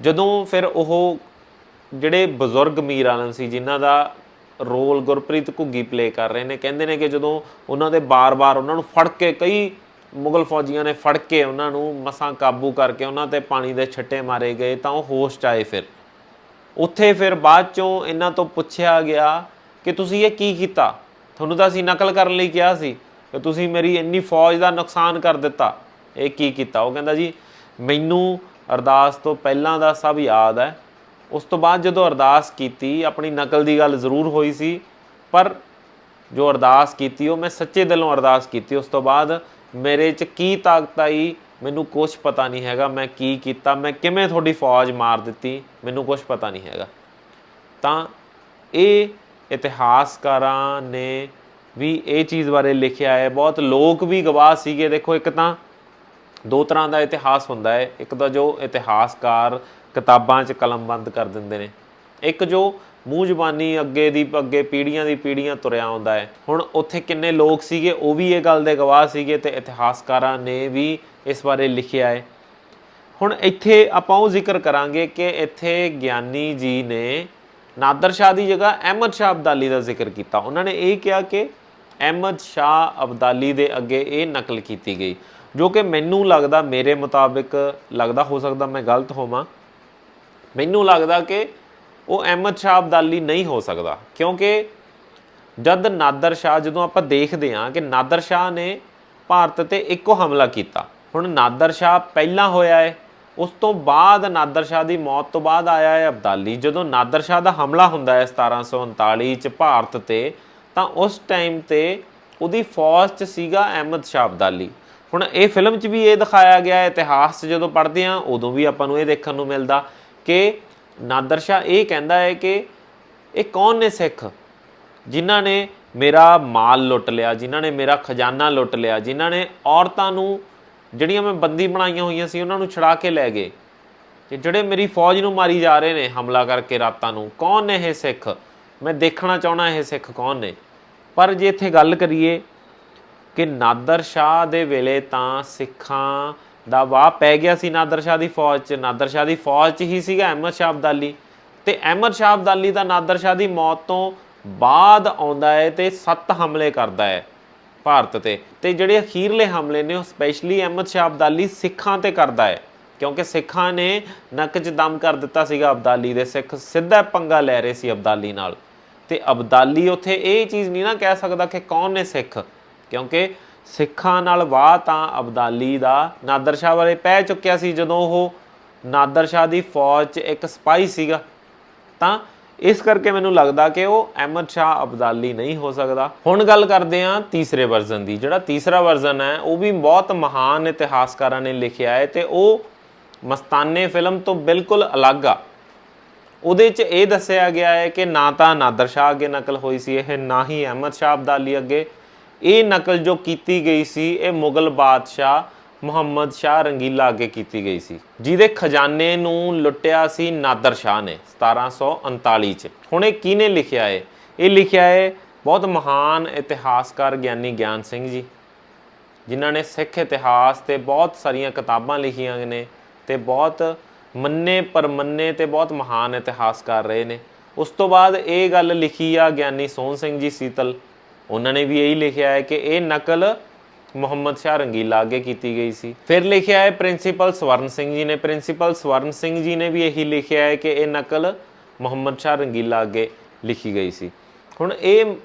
ਜਦੋਂ ਫਿਰ ਉਹ ਜਿਹੜੇ ਬਜ਼ੁਰਗ ਮੀਰ ਆਲਮ ਸੀ, ਜਿਨ੍ਹਾਂ ਦਾ ਰੋਲ ਗੁਰਪ੍ਰੀਤ ਘੁੱਗੀ ਪਲੇ ਕਰ ਰਹੇ ਨੇ, ਕਹਿੰਦੇ ਨੇ ਕਿ ਜਦੋਂ ਉਹਨਾਂ ਦੇ ਬਾਰ-ਬਾਰ ਉਹਨਾਂ ਨੂੰ ਫੜ ਕੇ, ਕਈ ਮੁਗਲ ਫੌਜੀਆਂ ਨੇ ਫੜ ਕੇ ਉਹਨਾਂ ਨੂੰ ਮਸਾਂ ਕਾਬੂ ਕਰਕੇ ਉਹਨਾਂ ਤੇ ਪਾਣੀ ਦੇ ਛੱਟੇ ਮਾਰੇ ਗਏ, ਤਾਂ ਉਹ ਹੋਸ਼ 'ਚ ਆਏ ਫਿਰ। ਉੱਥੇ ਫਿਰ ਬਾਅਦ ਚੋਂ ਇਹਨਾਂ ਤੋਂ ਪੁੱਛਿਆ ਗਿਆ ਕਿ ਤੁਸੀਂ ਇਹ ਕੀ ਕੀਤਾ? ਤੁਹਾਨੂੰ ਤਾਂ ਅਸੀਂ ਨਕਲ ਕਰਨ ਲਈ ਕਿਹਾ ਸੀ ਕਿ ਤੁਸੀਂ ਮੇਰੀ ਇੰਨੀ ਫੌਜ ਦਾ ਨੁਕਸਾਨ ਕਰ ਦਿੱਤਾ। ਇਹ ਕੀ ਕੀਤਾ? ਉਹ ਕਹਿੰਦਾ ਜੀ, ਮੈਨੂੰ ਅਰਦਾਸ ਤੋਂ ਪਹਿਲਾਂ ਦਾ ਸਭ ਯਾਦ ਹੈ। ਉਸ ਤੋਂ ਬਾਅਦ ਜਦੋਂ ਅਰਦਾਸ ਕੀਤੀ, ਆਪਣੀ ਨਕਲ ਦੀ ਗੱਲ ਜ਼ਰੂਰ ਹੋਈ ਸੀ, ਪਰ ਜੋ ਅਰਦਾਸ ਕੀਤੀ, ਉਹ ਮੈਂ ਸੱਚੇ ਦਿਲੋਂ ਅਰਦਾਸ ਕੀਤੀ। ਉਸ ਤੋਂ ਬਾਅਦ ਮੇਰੇ 'ਚ ਕੀ ਤਾਕਤ ਆਈ, ਮੈਨੂੰ ਕੁਝ ਪਤਾ ਨਹੀਂ ਹੈਗਾ। ਮੈਂ ਕੀ ਕੀਤਾ, ਮੈਂ ਕਿਵੇਂ ਤੁਹਾਡੀ ਫੌਜ ਮਾਰ ਦਿੱਤੀ, ਮੈਨੂੰ ਕੁਝ ਪਤਾ ਨਹੀਂ ਹੈਗਾ। ਤਾਂ ਇਹ ਇਤਿਹਾਸਕਾਰਾਂ ਨੇ ਵੀ ਇਹ ਚੀਜ਼ ਬਾਰੇ ਲਿਖਿਆ ਹੈ। ਬਹੁਤ ਲੋਕ ਵੀ ਗਵਾਹ ਸੀਗੇ। ਦੇਖੋ, ਇੱਕ ਤਾਂ ਦੋ ਤਰ੍ਹਾਂ ਦਾ ਇਤਿਹਾਸ ਹੁੰਦਾ ਹੈ। ਇੱਕ ਤਾਂ ਜੋ ਇਤਿਹਾਸਕਾਰ ਕਿਤਾਬਾਂ 'ਚ ਕਲਮਬੰਦ ਕਰ ਦਿੰਦੇ ਨੇ। ਇੱਕ ਜੋ ਮੂੰਹ ਜ਼ਬਾਨੀ ਅੱਗੇ ਦੀ, ਅੱਗੇ ਪੀੜ੍ਹੀਆਂ ਦੀ ਪੀੜੀਆਂ ਤੁਰਿਆ ਆਉਂਦਾ ਹੈ। ਹੁਣ ਉੱਥੇ ਕਿੰਨੇ ਲੋਕ ਸੀਗੇ, ਉਹ ਵੀ ਇਹ ਗੱਲ ਦੇ ਗਵਾਹ ਸੀਗੇ ਤੇ ਇਤਿਹਾਸਕਾਰਾਂ ਨੇ ਵੀ ਇਸ ਬਾਰੇ ਲਿਖਿਆ ਹੈ। ਹੁਣ ਇੱਥੇ ਆਪਾਂ ਉਹ ਜ਼ਿਕਰ ਕਰਾਂਗੇ ਕਿ ਇੱਥੇ ਗਿਆਨੀ ਜੀ ਨੇ ਨਾਦਰ ਸ਼ਾਹ ਦੀ ਜਗ੍ਹਾ ਅਹਿਮਦ ਸ਼ਾਹ ਅਬਦਾਲੀ ਦਾ ਜ਼ਿਕਰ ਕੀਤਾ। ਉਹਨਾਂ ਨੇ ਇਹ ਕਿਹਾ ਕਿ ਅਹਿਮਦ ਸ਼ਾਹ ਅਬਦਾਲੀ ਦੇ ਅੱਗੇ ਇਹ ਨਕਲ ਕੀਤੀ ਗਈ, ਜੋ ਕਿ ਮੈਨੂੰ ਲੱਗਦਾ, ਮੇਰੇ ਮੁਤਾਬਿਕ ਲੱਗਦਾ, ਹੋ ਸਕਦਾ ਮੈਂ ਗਲਤ ਹੋਵਾਂ। ਮੈਨੂੰ ਲੱਗਦਾ ਕਿ ਉਹ ਅਹਿਮਦ ਸ਼ਾਹ ਅਬਦਾਲੀ ਨਹੀਂ ਹੋ ਸਕਦਾ, ਕਿਉਂਕਿ ਜਦ ਨਾਦਰ ਸ਼ਾਹ, ਜਦੋਂ ਆਪਾਂ ਦੇਖਦੇ ਹਾਂ ਕਿ ਨਾਦਰ ਸ਼ਾਹ ਨੇ ਭਾਰਤ ਤੇ ਇੱਕੋ ਹਮਲਾ ਕੀਤਾ, ਹੁਣ ਨਾਦਰ ਸ਼ਾਹ ਪਹਿਲਾਂ ਹੋਇਆ ਹੈ, ਉਸ ਤੋਂ ਬਾਅਦ ਨਾਦਰ ਸ਼ਾਹ ਦੀ ਮੌਤ ਤੋਂ ਬਾਅਦ ਆਇਆ ਹੈ ਅਬਦਾਲੀ। ਜਦੋਂ ਨਾਦਰ ਸ਼ਾਹ ਦਾ ਹਮਲਾ ਹੁੰਦਾ ਹੈ 1739 ਚ ਭਾਰਤ ਤੇ, ਤਾਂ ਉਸ ਟਾਈਮ ਤੇ ਉਹਦੀ ਫੌਜ 'ਚ ਸੀਗਾ ਅਹਿਮਦ ਸ਼ਾਹ ਅਬਦਾਲੀ। ਹੁਣ ਇਹ ਫਿਲਮ 'ਚ ਵੀ ਇਹ ਦਿਖਾਇਆ ਗਿਆ ਹੈ ਇਤਿਹਾਸ 'ਚ ਜਦੋਂ ਪੜ੍ਹਦੇ ਹਾਂ, ਉਦੋਂ ਵੀ ਆਪਾਂ ਨੂੰ ਇਹ ਦੇਖਣ ਨੂੰ ਮਿਲਦਾ। ਕਿ ਨਾਦਰ ਸ਼ਾਹ ਇਹ ਕਹਿੰਦਾ ਹੈ ਕਿ ਇਹ ਕੌਣ ਨੇ ਸਿੱਖ? ਜਿਨ੍ਹਾਂ ਨੇ ਮੇਰਾ ਮਾਲ ਲੁੱਟ ਲਿਆ, ਜਿਨ੍ਹਾਂ ਨੇ ਮੇਰਾ ਖਜ਼ਾਨਾ ਲੁੱਟ ਲਿਆ, ਜਿਨ੍ਹਾਂ ਨੇ ਔਰਤਾਂ ਨੂੰ ਜਿਹੜੀਆਂ ਮੈਂ ਬੰਦੀ ਬਣਾਈਆਂ ਹੋਈਆਂ ਸੀ, ਉਹਨਾਂ ਨੂੰ ਛੁਡਾ ਕੇ ਲੈ ਗਏ। ਤੇ ਜਿਹੜੇ ਮੇਰੀ ਫੌਜ ਨੂੰ ਮਾਰੀ ਜਾ ਰਹੇ ਨੇ ਹਮਲਾ ਕਰਕੇ ਰਾਤਾਂ ਨੂੰ, ਕੌਣ ਨੇ ਇਹ ਸਿੱਖ? ਮੈਂ ਦੇਖਣਾ ਚਾਹਣਾ ਇਹ ਸਿੱਖ ਕੌਣ ਨੇ? ਪਰ ਜੇ ਇੱਥੇ ਗੱਲ ਕਰੀਏ ਕਿ ਨਾਦਰ ਸ਼ਾਹ ਦੇ ਵੇਲੇ ਤਾਂ ਸਿੱਖਾਂ ਦਾ ਵਾਹ ਪੈ ਗਿਆ ਸੀ ਨਾਦਰ ਸ਼ਾਹ ਦੀ ਫੌਜ 'ਚ। ਨਾਦਰ ਸ਼ਾਹ ਦੀ ਫੌਜ 'ਚ ਹੀ ਸੀਗਾ ਅਹਿਮਦ ਸ਼ਾਹ ਅਬਦਾਲੀ। ਤੇ ਅਹਿਮਦ ਸ਼ਾਹ ਅਬਦਾਲੀ ਦਾ ਨਾਦਰ ਸ਼ਾਹ ਦੀ ਮੌਤ ਤੋਂ ਬਾਅਦ ਆਉਂਦਾ ਹੈ ਤੇ ਸੱਤ ਹਮਲੇ ਕਰਦਾ ਹੈ ਭਾਰਤ ਤੇ। ਤੇ ਜਿਹੜੇ ਅਖੀਰਲੇ ਹਮਲੇ ਨੇ, ਉਹ ਸਪੈਸ਼ਲੀ ਅਹਿਮਦ ਸ਼ਾਹ ਅਬਦਾਲੀ ਸਿੱਖਾਂ ਤੇ ਕਰਦਾ ਹੈ। ਕਿਉਂਕਿ ਸਿੱਖਾਂ ਨੇ ਨੱਕ 'ਚ ਦਮ ਕਰ ਦਿੱਤਾ ਸੀਗਾ ਅਬਦਾਲੀ ਦੇ। ਸਿੱਖ ਸਿੱਧਾ ਪੰਗਾ ਲੈ ਰਹੇ ਸੀ ਅਬਦਾਲੀ ਨਾਲ। ਤੇ ਅਬਦਾਲੀ ਉੱਥੇ ਇਹ ਚੀਜ਼ ਨਹੀਂ ਨਾ ਕਹਿ ਸਕਦਾ ਕਿ ਕੌਣ ਨੇ ਸਿੱਖ। ਕਿਉਂਕਿ ਸਿੱਖਾਂ ਨਾਲ ਵਾਹ ਤਾਂ ਅਬਦਾਲੀ ਦਾ ਨਾਦਰ ਸ਼ਾਹ ਬਾਰੇ ਪੈ ਚੁੱਕਿਆ ਸੀ ਜਦੋਂ ਉਹ ਨਾਦਰ ਸ਼ਾਹ ਦੀ ਫੌਜ 'ਚ ਇੱਕ ਸਿਪਾਹੀ ਸੀਗਾ। ਤਾਂ ਇਸ ਕਰਕੇ ਮੈਨੂੰ ਲੱਗਦਾ ਕਿ ਉਹ ਅਹਿਮਦ ਸ਼ਾਹ ਅਬਦਾਲੀ ਨਹੀਂ ਹੋ ਸਕਦਾ। ਹੁਣ ਗੱਲ ਕਰਦੇ ਹਾਂ ਤੀਸਰੇ ਵਰਜ਼ਨ ਦੀ, ਜਿਹੜਾ ਤੀਸਰਾ ਵਰਜ਼ਨ ਹੈ, ਉਹ ਵੀ ਬਹੁਤ ਮਹਾਨ ਇਤਿਹਾਸਕਾਰਾਂ ਨੇ ਲਿਖਿਆ ਹੈ ਤੇ ਉਹ ਮਸਤਾਨੇ ਫਿਲਮ ਤੋਂ ਬਿਲਕੁਲ ਅਲੱਗ ਆ। ਉਹਦੇ 'ਚ ਇਹ ਦੱਸਿਆ ਗਿਆ ਹੈ ਕਿ ਨਾ ਤਾਂ ਨਾਦਰ ਸ਼ਾਹ ਅੱਗੇ ਨਕਲ ਹੋਈ ਸੀ, ਇਹ ਨਾ ਹੀ ਅਹਿਮਦ ਸ਼ਾਹ ਅਬਦਾਲੀ ਅੱਗੇ ਇਹ ਨਕਲ ਜੋ ਕੀਤੀ ਗਈ ਸੀ, ਇਹ ਮੁਗਲ ਬਾਦਸ਼ਾਹ ਮੁਹੰਮਦ ਸ਼ਾਹ ਰੰਗੀਲਾ ਅੱਗੇ ਕੀਤੀ ਗਈ ਸੀ। ਜਿਹਦੇ ਖਜ਼ਾਨੇ ਨੂੰ ਲੁੱਟਿਆ ਸੀ ਨਾਦਰ ਸ਼ਾਹ ਨੇ 1739 ਚ। ਹੁਣ ਇਹ ਕਿਹਨੇ ਲਿਖਿਆ ਹੈ ਇਹ ਲਿਖਿਆ ਹੈ ਬਹੁਤ ਮਹਾਨ ਇਤਿਹਾਸਕਾਰ ਗਿਆਨੀ ਗਿਆਨ ਸਿੰਘ ਜੀ, ਜਿਨ੍ਹਾਂ ਨੇ ਸਿੱਖ ਇਤਿਹਾਸ ਤੇ ਬਹੁਤ ਸਾਰੀਆਂ ਕਿਤਾਬਾਂ ਲਿਖੀਆਂ ਨੇ ਤੇ ਬਹੁਤ ਮੰਨੇ ਪਰਮੰਨੇ ਤੇ ਬਹੁਤ ਮਹਾਨ ਇਤਿਹਾਸਕਾਰ ਰਹੇ ਨੇ। ਉਸ ਤੋਂ ਬਾਅਦ ਇਹ ਗੱਲ ਲਿਖੀ ਆ ਗਿਆਨੀ ਸੋਹਣ ਸਿੰਘ ਜੀ ਸੀਤਲ। ਉਹਨਾਂ ਨੇ ਵੀ ਇਹੀ ਲਿਖਿਆ ਹੈ ਕਿ ਇਹ ਨਕਲ ਮੁਹੰਮਦ ਸ਼ਾਹ ਰੰਗੀਲਾ ਅੱਗੇ ਕੀਤੀ ਗਈ ਸੀ। ਫਿਰ ਲਿਖਿਆ ਹੈ ਪ੍ਰਿੰਸੀਪਲ ਸਵਰਨ ਸਿੰਘ ਜੀ ਨੇ। ਪ੍ਰਿੰਸੀਪਲ ਸਵਰਨ ਸਿੰਘ ਜੀ ਨੇ ਵੀ ਇਹੀ ਲਿਖਿਆ ਹੈ ਕਿ ਇਹ ਨਕਲ ਮੁਹੰਮਦ ਸ਼ਾਹ ਰੰਗੀਲਾ ਅੱਗੇ ਲਿਖੀ ਗਈ ਸੀ। ਹੁਣ ਇਹ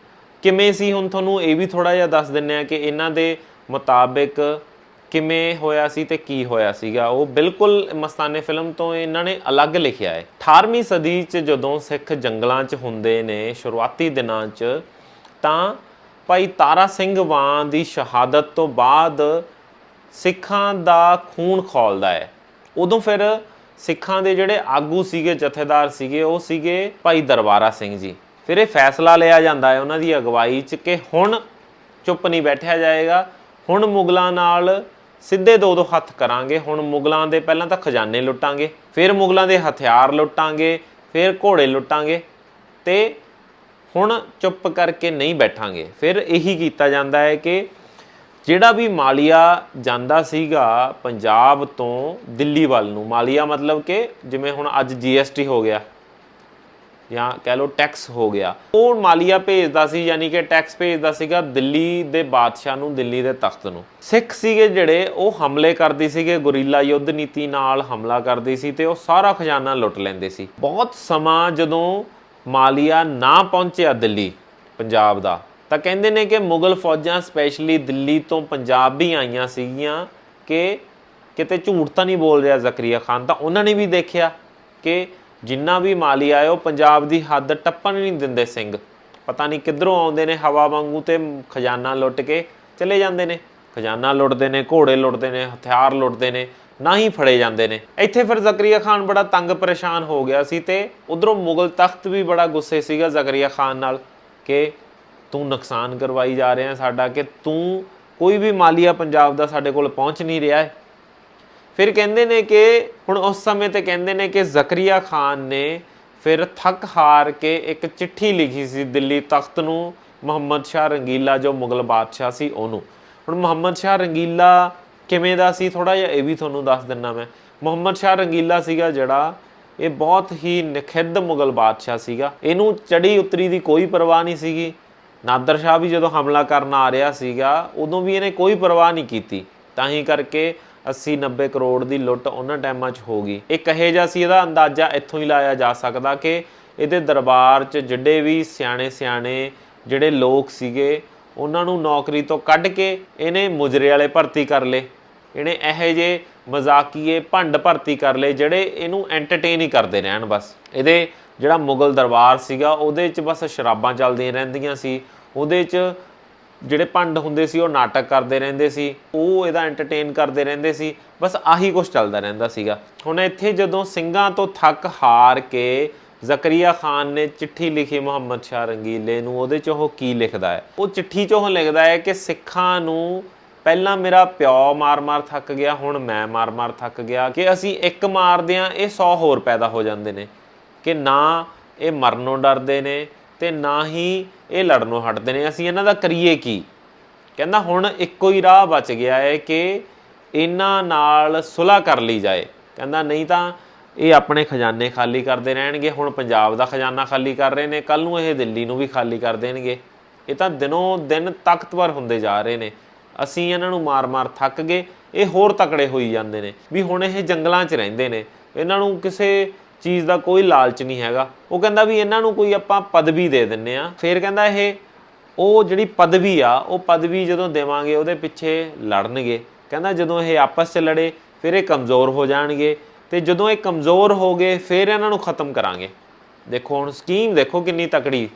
ਕਿਵੇਂ ਸੀ? ਹੁਣ ਤੁਹਾਨੂੰ ਇਹ ਵੀ ਥੋੜਾ ਜਿਹਾ ਦੱਸ ਦਿੰਨੇ ਆ ਕਿ ਇਹਨਾਂ ਦੇ ਮੁਤਾਬਿਕ ਕਿਵੇਂ ਹੋਇਆ ਸੀ ਤੇ ਕੀ ਹੋਇਆ ਸੀਗਾ। ਉਹ ਬਿਲਕੁਲ ਮਸਤਾਨੇ ਫਿਲਮ ਤੋਂ ਇਹਨਾਂ ਨੇ ਅਲੱਗ ਲਿਖਿਆ ਹੈ। 18ਵੀਂ ਸਦੀ 'ਚ ਜਦੋਂ ਸਿੱਖ ਜੰਗਲਾਂ 'ਚ ਹੁੰਦੇ ਨੇ, ਸ਼ੁਰੂਆਤੀ ਦਿਨਾਂ 'ਚ, ਤਾਂ ਭਾਈ ਤਾਰਾ ਸਿੰਘ ਵਾਂ ਦੀ ਸ਼ਹਾਦਤ ਤੋਂ ਬਾਅਦ ਸਿੱਖਾਂ ਦਾ ਖੂਨ ਖੋਲਦਾ ਹੈ। ਉਦੋਂ ਫਿਰ ਸਿੱਖਾਂ ਦੇ ਜਿਹੜੇ ਆਗੂ ਸੀਗੇ, ਜਥੇਦਾਰ ਸੀਗੇ, ਉਹ ਸੀਗੇ ਭਾਈ ਦਰਬਾਰਾ ਸਿੰਘ ਜੀ। ਫਿਰ ਇਹ ਫੈਸਲਾ ਲਿਆ ਜਾਂਦਾ ਹੈ ਉਹਨਾਂ ਦੀ ਅਗਵਾਈ 'ਚ ਕਿ ਹੁਣ ਚੁੱਪ ਨਹੀਂ ਬੈਠਿਆ ਜਾਏਗਾ, ਹੁਣ ਮੁਗਲਾਂ ਨਾਲ ਸਿੱਧੇ ਦੋ ਦੋ ਹੱਥ ਕਰਾਂਗੇ, ਹੁਣ ਮੁਗਲਾਂ ਦੇ ਪਹਿਲਾਂ ਤਾਂ ਖਜ਼ਾਨੇ ਲੁੱਟਾਂਗੇ, ਫਿਰ ਮੁਗਲਾਂ ਦੇ ਹਥਿਆਰ ਲੁੱਟਾਂਗੇ, ਫਿਰ ਘੋੜੇ ਲੁੱਟਾਂਗੇ ਤੇ ਹੁਣ ਚੁੱਪ ਕਰਕੇ ਨਹੀਂ ਬੈਠਾਂਗੇ। ਫਿਰ ਇਹੀ ਕੀਤਾ ਜਾਂਦਾ ਹੈ ਕਿ ਜਿਹੜਾ ਵੀ ਮਾਲੀਆ ਜਾਂਦਾ ਸੀਗਾ ਪੰਜਾਬ ਤੋਂ ਦਿੱਲੀ ਵੱਲ ਨੂੰ, ਮਾਲੀਆ ਮਤਲਬ ਕਿ ਜਿਵੇਂ ਹੁਣ ਅੱਜ ਜੀਐਸਟੀ ਹੋ ਗਿਆ ਜਾਂ ਕਹਿ ਲਓ ਟੈਕਸ ਹੋ ਗਿਆ, ਉਹ ਮਾਲੀਆ ਭੇਜਦਾ ਸੀ, ਯਾਨੀ ਕਿ ਟੈਕਸ ਭੇਜਦਾ ਸੀਗਾ ਦਿੱਲੀ ਦੇ ਬਾਦਸ਼ਾਹ ਨੂੰ, ਦਿੱਲੀ ਦੇ ਤਖਤ ਨੂੰ। ਸਿੱਖ ਸੀਗੇ ਜਿਹੜੇ, ਉਹ ਹਮਲੇ ਕਰਦੇ ਸੀਗੇ, ਗੁਰੀਲਾ ਯੁੱਧ ਨੀਤੀ ਨਾਲ ਹਮਲਾ ਕਰਦੇ ਸੀ ਤੇ ਉਹ ਸਾਰਾ ਖਜ਼ਾਨਾ ਲੁੱਟ ਲੈਂਦੇ ਸੀ। ਬਹੁਤ ਸਮਾਂ ਜਦੋਂ ਮਾਲੀਆ ਨਾ ਪਹੁੰਚਿਆ ਦਿੱਲੀ, ਪੰਜਾਬ ਦਾ। ਤਾਂ ਕਹਿੰਦੇ ਨੇ ਕਿ ਮੁਗਲ ਫੌਜਾਂ ਸਪੈਸ਼ਲੀ ਦਿੱਲੀ ਤੋਂ ਪੰਜਾਬ ਵੀ ਆਈਆਂ ਸੀਗੀਆਂ ਕਿ ਕਿਤੇ ਝੂਠ ਤਾਂ ਨਹੀਂ ਬੋਲ ਰਿਹਾ ਜ਼ਕਰੀਆ ਖਾਨ, ਤਾਂ ਉਹਨਾਂ ਨੇ ਵੀ ਦੇਖਿਆ ਕਿ ਜਿੰਨਾ ਵੀ ਮਾਲੀ ਆਏ ਉਹ ਪੰਜਾਬ ਦੀ ਹੱਦ ਟੱਪਣ ਨਹੀਂ ਦਿੰਦੇ ਸਿੰਘ। ਪਤਾ ਨਹੀਂ ਕਿੱਧਰੋਂ ਆਉਂਦੇ ਨੇ, ਹਵਾ ਵਾਂਗੂ ਤੇ ਖਜ਼ਾਨਾ ਲੁੱਟ ਕੇ ਚਲੇ ਜਾਂਦੇ ਨੇ। ਖਜ਼ਾਨਾ ਲੁੱਟਦੇ ਨੇ, ਘੋੜੇ ਲੁੱਟਦੇ ਨੇ, ਹਥਿਆਰ ਲੁੱਟਦੇ ਨੇ। ਨਾ ਹੀ ਫੜੇ ਜਾਂਦੇ ਨੇ। ਇੱਥੇ ਫਿਰ ਜ਼ਕਰੀਆ ਖਾਨ ਬੜਾ ਤੰਗ ਪਰੇਸ਼ਾਨ ਹੋ ਗਿਆ ਸੀ ਤੇ ਉਧਰੋਂ ਮੁਗਲ ਤਖਤ ਵੀ ਬੜਾ ਗੁੱਸੇ ਸੀਗਾ ਜ਼ਕਰੀਆ ਖਾਨ ਨਾਲ ਕਿ ਤੂੰ ਨੁਕਸਾਨ ਕਰਵਾਈ ਜਾ ਰਿਹਾ ਸਾਡਾ, ਕਿ ਤੂੰ ਕੋਈ ਵੀ ਮਾਲੀਆ ਪੰਜਾਬ ਦਾ ਸਾਡੇ ਕੋਲ ਪਹੁੰਚ ਨਹੀਂ ਰਿਹਾ ਹੈ। ਫਿਰ ਕਹਿੰਦੇ ਨੇ ਕਿ ਹੁਣ ਉਸ ਸਮੇਂ ਤੇ ਕਹਿੰਦੇ ਨੇ ਕਿ ਜ਼ਕਰੀਆ ਖਾਨ ਨੇ ਫਿਰ ਥੱਕ ਹਾਰ ਕੇ ਇੱਕ ਚਿੱਠੀ ਲਿਖੀ ਸੀ ਦਿੱਲੀ ਤਖਤ ਨੂੰ, ਮੁਹੰਮਦ ਸ਼ਾਹ ਰੰਗੀਲਾ ਜੋ ਮੁਗਲ ਬਾਦਸ਼ਾਹ ਸੀ ਉਹਨੂੰ। ਹੁਣ ਮੁਹੰਮਦ ਸ਼ਾਹ ਰੰਗੀਲਾ ਕਿਵੇਂ ਦਾ ਸੀ? ਥੋੜਾ ਜਿਹਾ ਇਹ ਵੀ ਤੁਹਾਨੂੰ ਦੱਸ ਦਿੰਨਾ ਮੈਂ। ਮੁਹੰਮਦ ਸ਼ਾਹ ਰੰਗੀਲਾ ਸੀਗਾ ਜਿਹੜਾ, ਇਹ ਬਹੁਤ ਹੀ ਨਖਿੱਧ ਮੁਗਲ ਬਾਦਸ਼ਾਹ ਸੀਗਾ। ਇਹਨੂੰ ਚੜੀ ਉਤਰੀ ਦੀ ਕੋਈ ਪਰਵਾਹ ਨਹੀਂ ਸੀਗੀ। ਨਾਦਰ ਸ਼ਾਹ ਵੀ ਜਦੋਂ ਹਮਲਾ ਕਰਨ ਆ ਰਿਹਾ ਸੀਗਾ, ਉਦੋਂ ਵੀ ਇਹਨੇ ਕੋਈ ਪਰਵਾਹ ਨਹੀਂ ਕੀਤੀ। ਤਾਂ ਹੀ ਕਰਕੇ 80 90 ਕਰੋੜ ਦੀ ਲੁੱਟ ਉਹਨਾਂ ਟਾਈਮਾਂ 'ਚ ਹੋ ਗਈ। ਇਹ ਕਹੇ ਜਾ ਸੀ? ਇਹਦਾ ਅੰਦਾਜ਼ਾ ਇੱਥੋਂ ਹੀ ਲਾਇਆ ਜਾ ਸਕਦਾ ਕਿ ਇਹਦੇ ਦਰਬਾਰ 'ਚ ਜਿਹੜੇ ਵੀ ਸਿਆਣੇ ਸਿਆਣੇ ਜਿਹੜੇ ਲੋਕ ਸੀਗੇ, ਉਹਨਾਂ ਨੂੰ ਨੌਕਰੀ ਤੋਂ ਕੱਢ ਕੇ ਇਹਨੇ ਮੁਜਰੇ ਵਾਲੇ ਭਰਤੀ ਕਰ ਲਏ। ਇਹਨੇ ਇਹੋ ਜੇ ਮਜ਼ਾਕੀਏ ਭੰਡ ਭਰਤੀ ਕਰ ਲਏ ਜਿਹੜੇ ਇਹਨੂੰ ਐਂਟਰਟੇਨ ਹੀ ਕਰਦੇ ਰਹਿਣ ਬਸ। ਇਹਦੇ ਜਿਹੜਾ ਮੁਗਲ ਦਰਬਾਰ ਸੀਗਾ, ਉਹਦੇ 'ਚ ਬਸ ਸ਼ਰਾਬਾਂ ਚੱਲਦੀਆਂ ਰਹਿੰਦੀਆਂ ਸੀ। ਉਹਦੇ 'ਚ ਜਿਹੜੇ ਭੰਡ ਹੁੰਦੇ ਸੀ, ਉਹ ਨਾਟਕ ਕਰਦੇ ਰਹਿੰਦੇ ਸੀ। ਉਹ ਇਹਦਾ ਐਂਟਰਟੇਨ ਕਰਦੇ ਰਹਿੰਦੇ ਸੀ। ਬਸ ਆਹੀ ਕੁਝ ਚੱਲਦਾ ਰਹਿੰਦਾ ਸੀਗਾ। ਹੁਣ ਇੱਥੇ ਜਦੋਂ ਸਿੰਘਾਂ ਤੋਂ ਥੱਕ ਹਾਰ ਕੇ ਜ਼ਕਰੀਆ ਖਾਨ ਨੇ ਚਿੱਠੀ ਲਿਖੀ ਮੁਹੰਮਦ ਸ਼ਾਹ ਰੰਗੀਲੇ ਨੂੰ, ਉਹਦੇ 'ਚ ਉਹ ਕੀ ਲਿਖਦਾ ਹੈ? ਉਹ ਚਿੱਠੀ 'ਚ ਉਹ ਲਿਖਦਾ ਹੈ ਕਿ ਸਿੱਖਾਂ ਨੂੰ ਪਹਿਲਾਂ ਮੇਰਾ ਪਿਓ ਮਾਰ-ਮਾਰ ਥੱਕ ਗਿਆ, ਹੁਣ ਮੈਂ ਮਾਰ-ਮਾਰ ਥੱਕ ਗਿਆ ਕਿ ਅਸੀਂ ਇੱਕ ਮਾਰਦੇ ਆ ਇਹ 100 ਹੋਰ ਪੈਦਾ ਹੋ ਜਾਂਦੇ ਨੇ ਕਿ ਨਾ ਇਹ ਮਰਨੋਂ ਡਰਦੇ ਨੇ ਤੇ ਨਾ ਹੀ ਇਹ ਲੜਨੋਂ ਹਟਦੇ ਨੇ। ਅਸੀਂ ਇਹਨਾਂ ਦਾ ਕਰੀਏ ਕੀ? ਕਹਿੰਦਾ ਹੁਣ ਇੱਕੋ ਹੀ ਰਾਹ ਬਚ ਗਿਆ ਹੈ ਕਿ ਇਹਨਾਂ ਨਾਲ ਸੁਲ੍ਹਾ ਕਰ ਲਈ ਜਾਏ। ਕਹਿੰਦਾ ਨਹੀਂ ਤਾਂ ਇਹ ਆਪਣੇ ਖਜ਼ਾਨੇ ਖਾਲੀ ਕਰਦੇ ਰਹਿਣਗੇ, ਹੁਣ ਪੰਜਾਬ ਦਾ ਖਜ਼ਾਨਾ ਖਾਲੀ ਕਰ ਰਹੇ ਨੇ ਕੱਲ ਨੂੰ ਇਹ ਦਿੱਲੀ ਨੂੰ ਵੀ ਖਾਲੀ ਕਰ ਦੇਣਗੇ। ਇਹ ਤਾਂ ਦਿਨੋਂ ਦਿਨ ਤਾਕਤਵਰ ਹੁੰਦੇ ਜਾ ਰਹੇ ਨੇ। ਅਸੀਂ ਇਹਨਾਂ ਨੂੰ ਮਾਰ-ਮਾਰ ਥੱਕ ਗਏ, ਇਹ ਹੋਰ ਤਕੜੇ ਹੋਈ ਜਾਂਦੇ ਨੇ ਵੀ ਹੁਣ ਇਹ ਜੰਗਲਾਂ 'ਚ ਰਹਿੰਦੇ ਨੇ। ਇਹਨਾਂ ਨੂੰ ਕਿਸੇ ਚੀਜ਼ ਦਾ ਕੋਈ ਲਾਲਚ ਨਹੀਂ ਹੈਗਾ। ਉਹ ਕਹਿੰਦਾ ਵੀ ਇਹਨਾਂ ਨੂੰ ਕੋਈ ਆਪਾਂ ਪਦਵੀ ਦੇ ਦਿੰਨੇ ਆ। ਫਿਰ ਕਹਿੰਦਾ ਇਹ, ਉਹ ਜਿਹੜੀ ਪਦਵੀ ਆ, ਉਹ ਪਦਵੀ ਜਦੋਂ ਦੇਵਾਂਗੇ ਉਹਦੇ ਪਿੱਛੇ ਲੜਨਗੇ। ਕਹਿੰਦਾ ਜਦੋਂ ਇਹ ਆਪਸ 'ਚ ਲੜੇ, ਫਿਰ ਇਹ ਕਮਜ਼ੋਰ ਹੋ ਜਾਣਗੇ ਤੇ ਜਦੋਂ ਇਹ ਕਮਜ਼ੋਰ ਹੋ ਗਏ, ਫਿਰ ਇਹਨਾਂ ਨੂੰ ਖਤਮ ਕਰਾਂਗੇ। ਦੇਖੋ ਹੁਣ ਸਕੀਮ ਦੇਖੋ ਕਿੰਨੀ ਤਕੜੀ।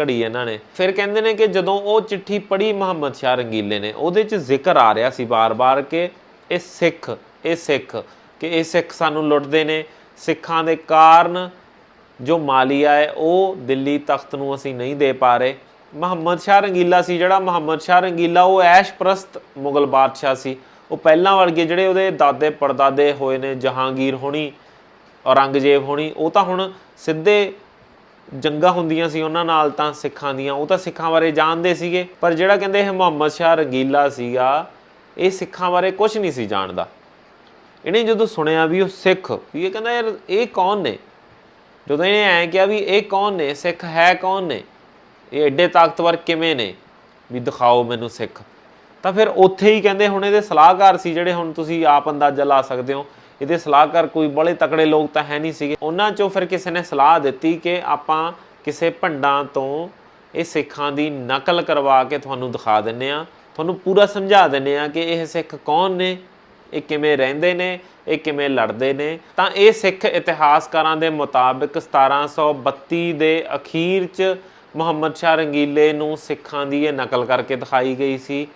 ਘੜੀ ਇਹਨਾਂ ਨੇ। ਫਿਰ ਕਹਿੰਦੇ ਨੇ ਕਿ ਜਦੋਂ ਉਹ ਚਿੱਠੀ ਪੜ੍ਹੀ ਮੁਹੰਮਦ ਸ਼ਾਹ ਰੰਗੀਲੇ ਨੇ, ਉਹਦੇ 'ਚ ਜ਼ਿਕਰ ਆ ਰਿਹਾ ਸੀ ਬਾਰ-ਬਾਰ ਕਿ ਇਹ ਸਿੱਖ ਇਹ ਸਿੱਖ, ਕਿ ਇਹ ਸਿੱਖ ਸਾਨੂੰ ਲੁੱਟਦੇ ਨੇ। ਸਿੱਖਾਂ ਦੇ ਕਾਰਨ ਜੋ ਮਾਲੀਆ ਹੈ ਉਹ ਦਿੱਲੀ ਤਖਤ ਨੂੰ ਅਸੀਂ ਨਹੀਂ ਦੇ ਪਾ ਰਹੇ। ਮੁਹੰਮਦ ਸ਼ਾਹ ਰੰਗੀਲਾ ਸੀ, ਜਿਹੜਾ ਮੁਹੰਮਦ ਸ਼ਾਹ ਰੰਗੀਲਾ, ਉਹ ਐਸ਼ ਪ੍ਰਸਤ ਮੁਗਲ ਬਾਦਸ਼ਾਹ ਸੀ। ਉਹ ਪਹਿਲਾਂ ਵਰਗੇ ਜਿਹੜੇ ਉਹਦੇ ਦਾਦੇ ਪੜਦਾਦੇ ਹੋਏ ਨੇ, ਜਹਾਂਗੀਰ ਹੋਣੀ, ਔਰੰਗਜ਼ੇਬ ਹੋਣੀ, ਉਹ ਤਾਂ ਹੁਣ ਸਿੱਧੇ ਜੰਗਾਂ ਹੁੰਦੀਆਂ ਸੀ ਉਹਨਾਂ ਨਾਲ ਤਾਂ ਸਿੱਖਾਂ ਦੀਆਂ, ਉਹ ਤਾਂ ਸਿੱਖਾਂ ਬਾਰੇ ਜਾਣਦੇ ਸੀਗੇ। ਪਰ ਜਿਹੜਾ ਕਹਿੰਦੇ ਇਹ ਮੁਹੰਮਦ ਸ਼ਾਹ ਰੰਗੀਲਾ ਸੀਗਾ, ਇਹ ਸਿੱਖਾਂ ਬਾਰੇ ਕੁਝ ਨਹੀਂ ਸੀ ਜਾਣਦਾ। ਇਹਨੇ ਜਦੋਂ ਸੁਣਿਆ ਵੀ ਉਹ ਸਿੱਖ, ਵੀ ਇਹ ਕਹਿੰਦਾ ਯਾਰ ਇਹ ਕੌਣ ਨੇ? ਜਦੋਂ ਇਹਨੇ ਐਂ ਕਿਹਾ ਵੀ ਇਹ ਕੌਣ ਨੇ? ਸਿੱਖ ਹੈ ਕੌਣ ਨੇ? ਇਹ ਐਡੇ ਤਾਕਤਵਰ ਕਿਵੇਂ ਨੇ? ਵੀ ਦਿਖਾਓ ਮੈਨੂੰ ਸਿੱਖ। ਤਾਂ ਫਿਰ ਉੱਥੇ ਹੀ ਕਹਿੰਦੇ ਹੁਣ ਇਹਦੇ ਸਲਾਹਕਾਰ ਸੀ ਜਿਹੜੇ ਹੁਣ ਤੁਸੀਂ ਆਪ ਅੰਦਾਜ਼ਾ ਲਾ ਸਕਦੇ ਹੋ। ਇਹਦੇ ਸਲਾਹਕਾਰ ਕੋਈ ਬੜੇ ਤਕੜੇ ਲੋਕ ਤਾਂ ਹੈ ਨਹੀਂ ਸੀਗੇ। ਉਹਨਾਂ ਚੋਂ ਫਿਰ ਕਿਸੇ ਨੇ ਸਲਾਹ ਦਿੱਤੀ ਕਿ ਆਪਾਂ ਕਿਸੇ ਭੰਡਾਂ ਤੋਂ ਇਹ ਸਿੱਖਾਂ ਦੀ ਨਕਲ ਕਰਵਾ ਕੇ ਤੁਹਾਨੂੰ ਦਿਖਾ ਦਿੰਨੇ ਆ ਤੁਹਾਨੂੰ ਪੂਰਾ ਸਮਝਾ ਦਿੰਨੇ ਆ ਕਿ ਇਹ ਸਿੱਖ ਕੌਣ ਨੇ, ਇਹ ਕਿਵੇਂ ਰਹਿੰਦੇ ਨੇ, ਇਹ ਕਿਵੇਂ ਲੜਦੇ ਨੇ। ਤਾਂ ਇਹ ਸਿੱਖ ਇਤਿਹਾਸਕਾਰਾਂ ਦੇ ਮੁਤਾਬਕ 1732 ਦੇ ਅਖੀਰ 'ਚ ਮੁਹੰਮਦ ਸ਼ਾਹ ਰੰਗੀਲੇ ਨੂੰ ਸਿੱਖਾਂ ਦੀ ਇਹ ਨਕਲ ਕਰਕੇ ਦਿਖਾਈ ਗਈ ਸੀ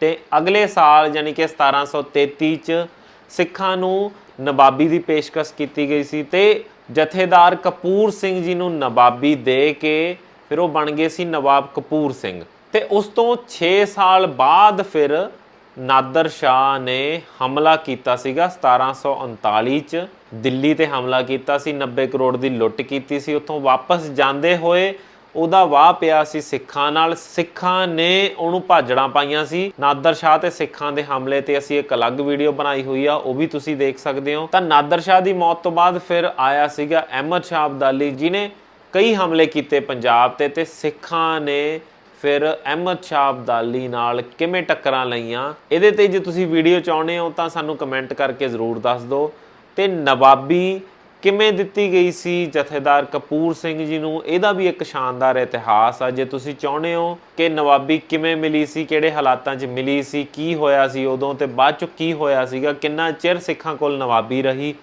ਤੇ ਅਗਲੇ ਸਾਲ ਯਾਨੀ ਕਿ 1733 'ਚ ਸਿੱਖਾਂ ਨੂੰ ਨਵਾਬੀ ਦੀ ਪੇਸ਼ਕਸ਼ ਕੀਤੀ ਗਈ ਸੀ ਤੇ ਜਥੇਦਾਰ ਕਪੂਰ ਸਿੰਘ ਜੀ ਨੂੰ ਨਵਾਬੀ ਦੇ ਕੇ ਫਿਰ ਉਹ ਬਣ ਗਏ ਸੀ ਨਵਾਬ ਕਪੂਰ ਸਿੰਘ। ਤੇ ਉਸ ਤੋਂ 6 ਸਾਲ ਬਾਅਦ ਫਿਰ ਨਾਦਰ ਸ਼ਾਹ ਨੇ ਹਮਲਾ ਕੀਤਾ ਸੀਗਾ। 1739 ਚ ਦਿੱਲੀ ਤੇ ਹਮਲਾ ਕੀਤਾ ਸੀ। 90 ਕਰੋੜ ਦੀ ਲੁੱਟ ਕੀਤੀ ਸੀ। ਉੱਥੋਂ ਵਾਪਸ ਜਾਂਦੇ ਹੋਏ ਉਹਦਾ ਵਾਹ ਪਿਆ ਸੀ ਸਿੱਖਾਂ ਨਾਲ। ਸਿੱਖਾਂ ਨੇ ਉਹਨੂੰ ਭਾਜੜਾਂ ਪਾਈਆਂ ਸੀ। ਨਾਦਰ ਸ਼ਾਹ ਤੇ ਸਿੱਖਾਂ ਦੇ ਹਮਲੇ ਤੇ ਅਸੀਂ ਇੱਕ ਅਲੱਗ ਵੀਡੀਓ ਬਣਾਈ ਹੋਈ ਆ, ਉਹ ਵੀ ਤੁਸੀਂ ਦੇਖ ਸਕਦੇ ਹੋ। ਤਾਂ ਨਾਦਰ ਸ਼ਾਹ ਦੀ ਮੌਤ ਤੋਂ ਬਾਅਦ ਫਿਰ ਆਇਆ ਸੀਗਾ ਅਹਿਮਦ ਸ਼ਾਹ ਅਬਦਾਲੀ ਜਿਨੇ ਕਈ ਹਮਲੇ ਕੀਤੇ ਪੰਜਾਬ ਤੇ ਤੇ ਸਿੱਖਾਂ ਨੇ ਫਿਰ ਅਹਿਮਦ ਸ਼ਾਹ ਅਬਦਾਲੀ ਨਾਲ ਕਿਵੇਂ ਟੱਕਰਾਂ ਲਈਆਂ? ਇਹਦੇ ਤੇ ਜੇ ਤੁਸੀਂ ਵੀਡੀਓ ਚਾਹੁੰਦੇ ਹੋ ਤਾਂ ਸਾਨੂੰ ਕਮੈਂਟ ਕਰਕੇ ਜ਼ਰੂਰ ਦੱਸ ਦਿਓ। ਤੇ ਨਵਾਬੀ ਕਿਵੇਂ ਦਿੱਤੀ ਗਈ ਸੀ? ਜਥੇਦਾਰ ਕਪੂਰ ਸਿੰਘ ਜੀ ਨੂੰ ਇਹਦਾ ਵੀ ਇੱਕ ਸ਼ਾਨਦਾਰ ਇਤਿਹਾਸ ਆ। ਜੇ ਤੁਸੀਂ ਚਾਹੁੰਦੇ ਹੋ ਕਿ ਨਵਾਬੀ ਕਿਵੇਂ ਮਿਲੀ ਸੀ, ਕਿਹੜੇ ਹਾਲਾਤਾਂ 'ਚ ਮਿਲੀ ਸੀ, ਕੀ ਹੋਇਆ ਸੀ, ਉਦੋਂ ਤੇ ਬਾਅਦ 'ਚ ਕੀ ਹੋਇਆ ਸੀਗਾ, ਕਿੰਨਾ ਚਿਰ ਸਿੱਖਾਂ ਕੋਲ ਨਵਾਬੀ ਰਹੀ?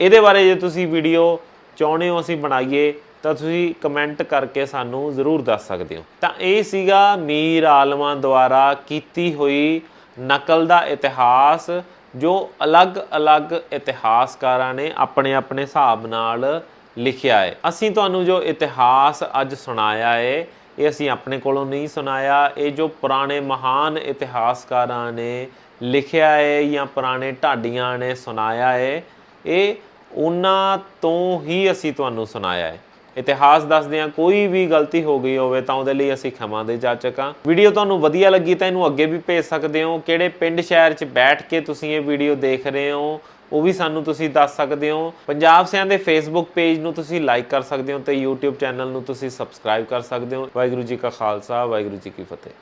ਇਹਦੇ ਬਾਰੇ ਜੇ ਤੁਸੀਂ ਵੀਡੀਓ ਚਾਹੁੰਦੇ ਹੋ ਅਸੀਂ ਬਣਾਈਏ, ਤਾਂ ਤੁਸੀਂ ਕਮੈਂਟ ਕਰਕੇ ਸਾਨੂੰ ਜ਼ਰੂਰ ਦੱਸ ਸਕਦੇ ਹੋ। ਤਾਂ ਇਹ ਸੀਗਾ ਮੀਰ ਆਲਮਾਂ ਦੁਆਰਾ ਕੀਤੀ ਹੋਈ ਨਕਲ ਦਾ ਇਤਿਹਾਸ। ਜੋ ਅਲੱਗ-ਅਲੱਗ ਇਤਿਹਾਸਕਾਰਾਂ ਨੇ ਆਪਣੇ ਆਪਣੇ ਹਿਸਾਬ ਨਾਲ ਲਿਖਿਆ ਹੈ। ਅਸੀਂ ਤੁਹਾਨੂੰ ਜੋ ਇਤਿਹਾਸ ਅੱਜ ਸੁਣਾਇਆ ਹੈ ਇਹ ਅਸੀਂ ਆਪਣੇ ਕੋਲੋਂ ਨਹੀਂ ਸੁਣਾਇਆ। ਇਹ ਜੋ ਪੁਰਾਣੇ ਮਹਾਨ ਇਤਿਹਾਸਕਾਰਾਂ ਨੇ ਲਿਖਿਆ ਹੈ ਜਾਂ ਪੁਰਾਣੇ ਢਾਡੀਆਂ ਨੇ ਸੁਣਾਇਆ ਹੈ ਇਹ ਉਹਨਾਂ ਤੋਂ ਹੀ ਅਸੀਂ ਤੁਹਾਨੂੰ ਸੁਣਾਇਆ ਹੈ ਇਤਿਹਾਸ ਦੱਸਦਿਆਂ ਕੋਈ ਵੀ ਗਲਤੀ ਹੋ ਗਈ ਹੋਵੇ ਤਾਂ ਉਹਦੇ ਲਈ ਅਸੀਂ ਖਿਮਾ ਦੇ ਜਾਚਕ ਹਾਂ। ਵੀਡੀਓ ਤੁਹਾਨੂੰ ਵਧੀਆ ਲੱਗੀ ਤਾਂ ਇਹਨੂੰ ਅੱਗੇ ਵੀ ਭੇਜ ਸਕਦੇ ਹੋ। ਕਿਹੜੇ ਪਿੰਡ ਸ਼ਹਿਰ 'ਚ ਬੈਠ ਕੇ ਤੁਸੀਂ ਇਹ ਵੀਡੀਓ ਦੇਖ ਰਹੇ ਹੋ, ਉਹ ਵੀ ਸਾਨੂੰ ਤੁਸੀਂ ਦੱਸ ਸਕਦੇ ਹੋ। ਪੰਜਾਬ ਸਿਆਂ ਦੇ ਫੇਸਬੁੱਕ ਪੇਜ ਨੂੰ ਤੁਸੀਂ ਲਾਈਕ ਕਰ ਸਕਦੇ ਹੋ ਤੇ YouTube ਚੈਨਲ ਨੂੰ ਤੁਸੀਂ ਸਬਸਕ੍ਰਾਈਬ ਕਰ ਸਕਦੇ ਹੋ। ਵਾਹਿਗੁਰੂ ਜੀ ਕਾ ਖਾਲਸਾ, ਵਾਹਿਗੁਰੂ ਜੀ ਕੀ ਫਤਿਹ।